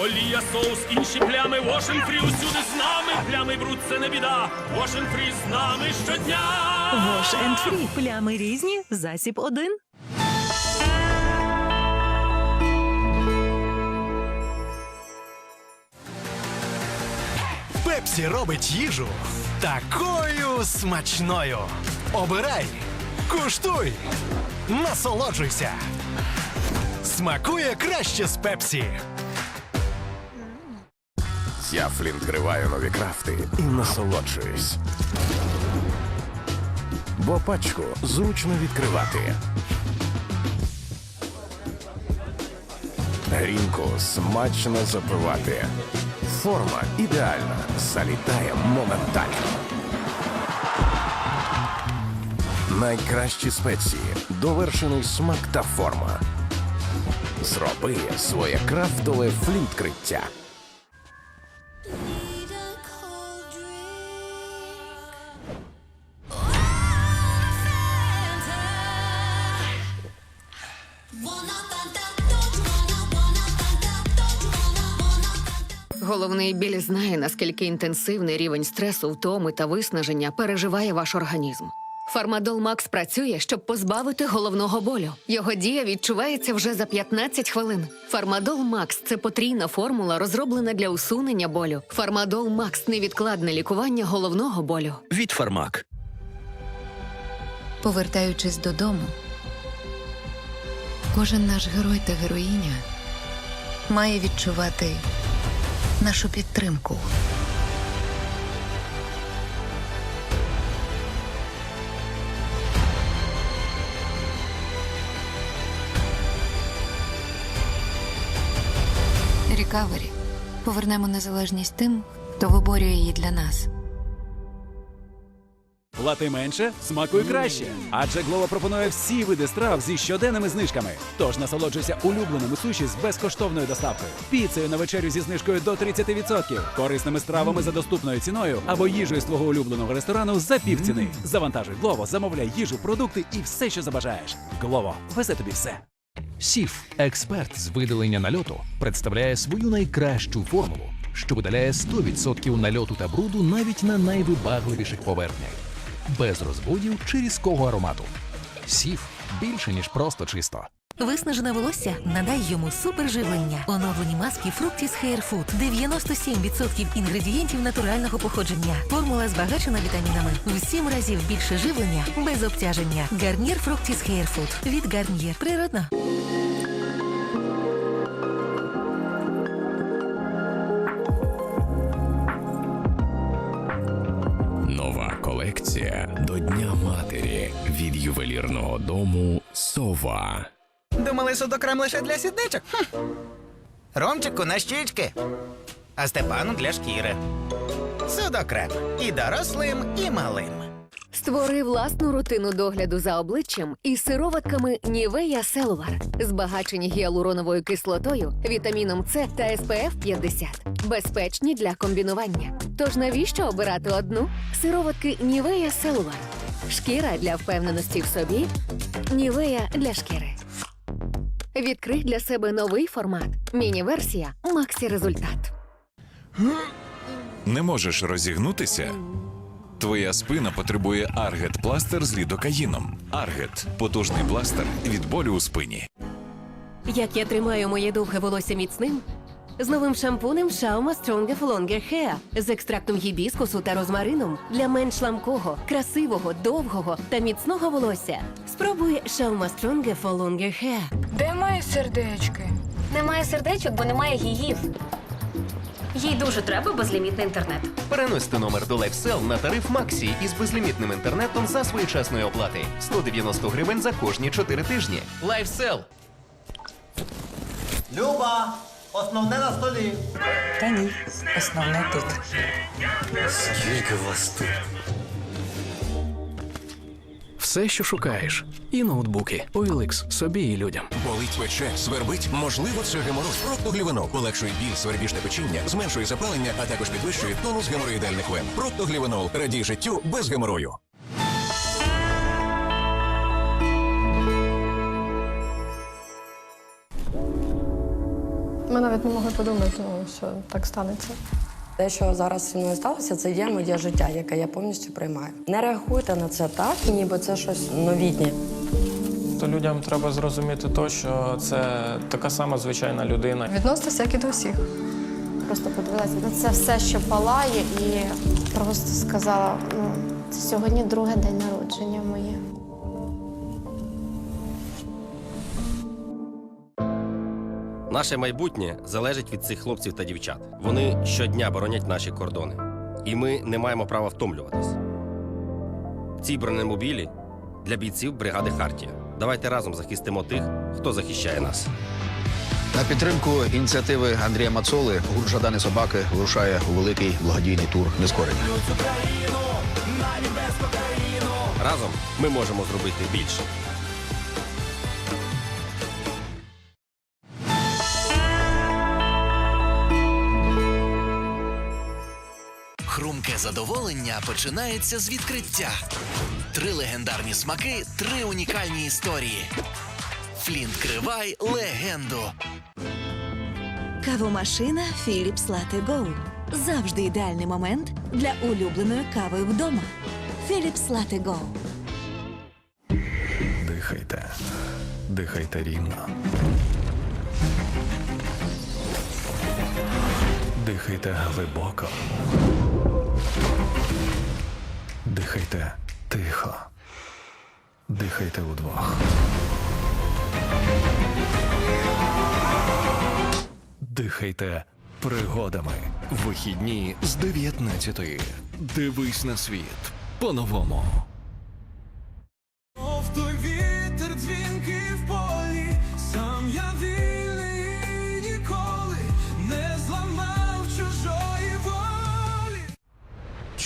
Олія, соус, інші плями, Washing Free усюди з нами. Плями бруд це не біда. Washing Free з нами щодня. Вош енд фрі. Плями різні, засіб один. Пепсі робить їжу такою смачною. Обирай, куштуй, насолоджуйся. Смакує краще з Пепсі. Я Флінт гриваю нові крафти і насолоджуюсь. Бо пачку зручно відкривати. Грінку смачно запивати. Форма ідеальна. Залітає моментально. Найкращі спеції, довершений смак та форма. Зроби своє крафтове флінт-криття. Головний біль знає, наскільки інтенсивний рівень стресу, втоми та виснаження переживає ваш організм. Фармадол Макс працює, щоб позбавити головного болю. Його дія відчувається вже за 15 хвилин. Фармадол Макс це потрійна формула, розроблена для усунення болю. Фармадол Макс невідкладне лікування головного болю. Від Фармак. Повертаючись додому, кожен наш герой та героїня має відчувати нашу підтримку. Рікавері. Повернемо незалежність тим, хто виборює її для нас. Плати менше, смакуй краще. Адже Глова пропонує всі види страв зі щоденними знижками. Тож насолоджуйся улюбленими суші з безкоштовною доставкою, піцею на вечерю зі знижкою до 30%, корисними стравами за доступною ціною або їжею з твого улюбленого ресторану за півціни. Завантажуй Глово, замовляй їжу, продукти і все, що забажаєш. Глово везе тобі все. Сіф, експерт з видалення нальоту, представляє свою найкращу формулу, що видаляє 100% нальоту та бруду навіть на найвибагливіших поверхнях, без розводів чи різкого аромату. Сіф більше ніж просто чисто. Виснажене волосся надай йому суперживлення. Оновлені маски Fructis Hair Food. 97% інгредієнтів натурального походження. Формула збагачена вітамінами. В 7 разів більше живлення без обтяження. Гарнір Fructis Hair Food. Від Гарнір. Природно. Ювелірного дому Сова. Думали, судокрем лише для сідничок? Хм. Ромчику на щічки, а Степану для шкіри. Судокрем і дорослим, і малим. Створи власну рутину догляду за обличчям із сироватками Нівея Селувар, збагачені гіалуроновою кислотою, вітаміном С та СПФ 50. Безпечні для комбінування. Тож навіщо обирати одну? Сироватки Нівея Селувар. Шкіра для впевненості в собі. Нівея для шкіри. Відкрий для себе новий формат. Міні-версія Максі Результат. Не можеш розігнутися? Твоя спина потребує Аргет пластир з лідокаїном. Аргет потужний пластир від болю у спині. Як я тримаю моє довге волосся міцним? З новим шампунем Shauma Stronger for Longer Hair з екстрактом гібіскусу та розмарином для менш ламкого, красивого, довгого та міцного волосся. Спробуй Shauma Stronger for Longer Hair. Де мої сердечки? Немає сердечок, бо немає гігів. Їй дуже треба безлімітний інтернет. Переносьте номер до LifeSell на тариф Максі із безлімітним інтернетом за своєчасної оплати. 190 гривень за кожні 4 тижні. LifeSell. Люба, основне на столі. Та ні, основне тут. Скільки вас тут? Все, що шукаєш. І ноутбуки. OLX. собі і людям. Болить пече, свербить, можливо, це геморроз. Проктоглівенол полегшує біль, свербіжне печіння, зменшує запалення, а також підвищує тонус геморроїдальних вен. Проктоглівенол радій життю без геморою. Ми навіть не могли подумати, ну, що так станеться. Те, що зараз зі мною сталося, це є моє життя, яке я повністю приймаю. Не реагуйте на це так, ніби це щось новітнє. То людям треба зрозуміти то, що це така сама звичайна людина. Відноситися як і до всіх. Просто подивилася на це все, що палає, і просто сказала: ну, це сьогодні друге день народження моє. Наше майбутнє залежить від цих хлопців та дівчат. Вони щодня боронять наші кордони. І ми не маємо права втомлюватись. Ці бронемобілі для бійців бригади Хартія. Давайте разом захистимо тих, хто захищає нас. На підтримку ініціативи Андрія Мацоли гурт Жадани собаки вирушає у великий благодійний тур нескорення. Разом ми можемо зробити більше. Хрумке задоволення починається з відкриття. Три легендарні смаки, три унікальні історії. Флінт Кривай легенду. Кавомашина Philips Latte Go. Завжди ідеальний момент для улюбленої кави вдома. Philips Latte Go. Дихайте. Дихайте рівно. Дихайте глибоко. Дихайте тихо. Дихайте удвох. Дихайте пригодами. Вихідні з 19-ї. Дивись на світ по-новому.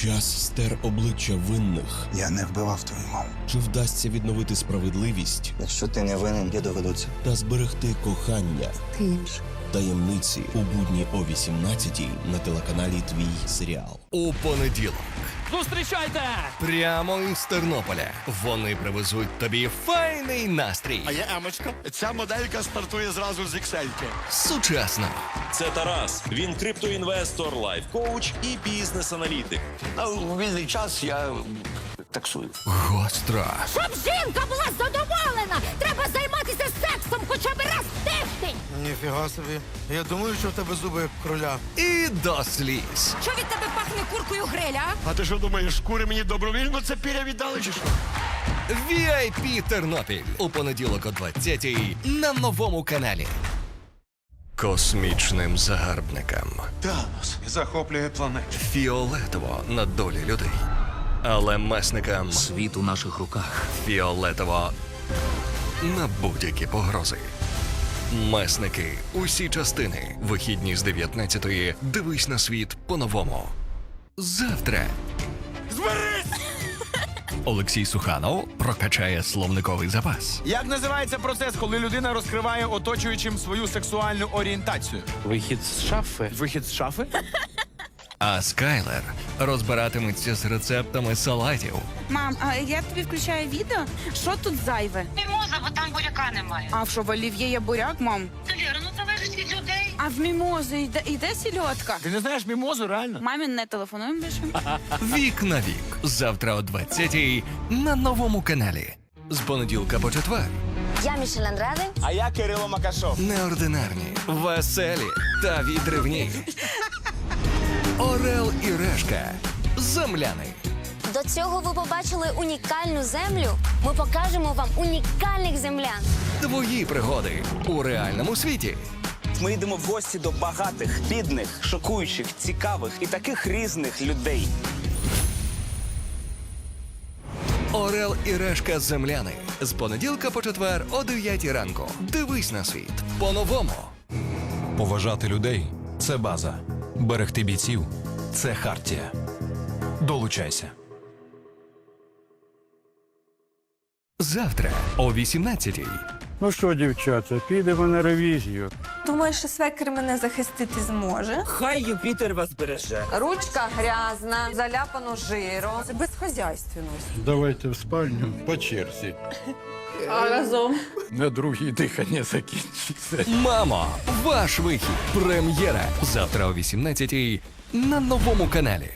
Час стер обличчя винних. Я не вбивав твою маму. Чи вдасться відновити справедливість Якщо ти не винен, я доведу це. та зберегти кохання? Таємниці у будні о 18 на телеканалі Твій серіал. У понеділок. Зустрічайте! Прямо із Тернополя. Вони привезуть тобі файний настрій. А я Емочка. Ця моделька стартує зразу з іксельки. Сучасно. Це Тарас. Він криптоінвестор, лайф-коуч і бізнес-аналітик. А у вільний час я таксую. Гостро. Щоб жінка була задоволена, треба займатися сексом хоча б раз тиждень. Ніфіга собі. Я думаю, що в тебе зуби як кроля. І до сліз. Що від тебе пахне куркою гриля? А ти що думаєш, кури мені добровільно це піря віддали чи що? VIP Тернопіль у понеділок о 20-й на новому каналі. Космічним загарбникам Танос захоплює планету. фіолетово на долі людей. Але месникам світ у наших руках. Фіолетово на будь-які погрози. Месники. Усі частини. Вихідні з 19-ї. Дивись на світ по-новому. Завтра. Зберись! Олексій Суханов прокачає словниковий запас. Як називається процес, коли людина розкриває оточуючим свою сексуальну орієнтацію? Вихід з шафи. Вихід з шафи? А Скайлер розбиратиметься з рецептами салатів. Мам, а я тобі включаю відео. Що тут зайве? Мімоза, бо там буряка немає. А що в олів'є є буряк, мам? Віра, ну залежить від людей. А в мімози йде, йде сільотка. Ти не знаєш мімозу, реально? Мамі не телефонуємо більше. Вік на вік. Завтра о 20-й на новому каналі. З понеділка по четвер. Я Мішель Андраде. А я Кирило Макашов. Неординарні, веселі та відривні. Орел і решка. Земляни. До цього ви побачили унікальну землю. Ми покажемо вам унікальних землян. Твої пригоди у реальному світі. Ми йдемо в гості до багатих, бідних, шокуючих, цікавих і таких різних людей. Орел і решка земляни. З понеділка по четвер о 9 ранку. Дивись на світ по-новому. Поважати людей це база. Берегти бійців це хартія. Долучайся. Завтра о 18-й. Ну що, дівчата, підемо на ревізію. Думаєш, що свекер мене захистити зможе? Хай Юпітер вас береже. Ручка грязна, заляпано жиром. Це безхозяйственність. Давайте в спальню по черзі. А разом. На другій дихання закінчиться. Мамо, ваш вихід. Прем'єра. Завтра о 18 на новому каналі.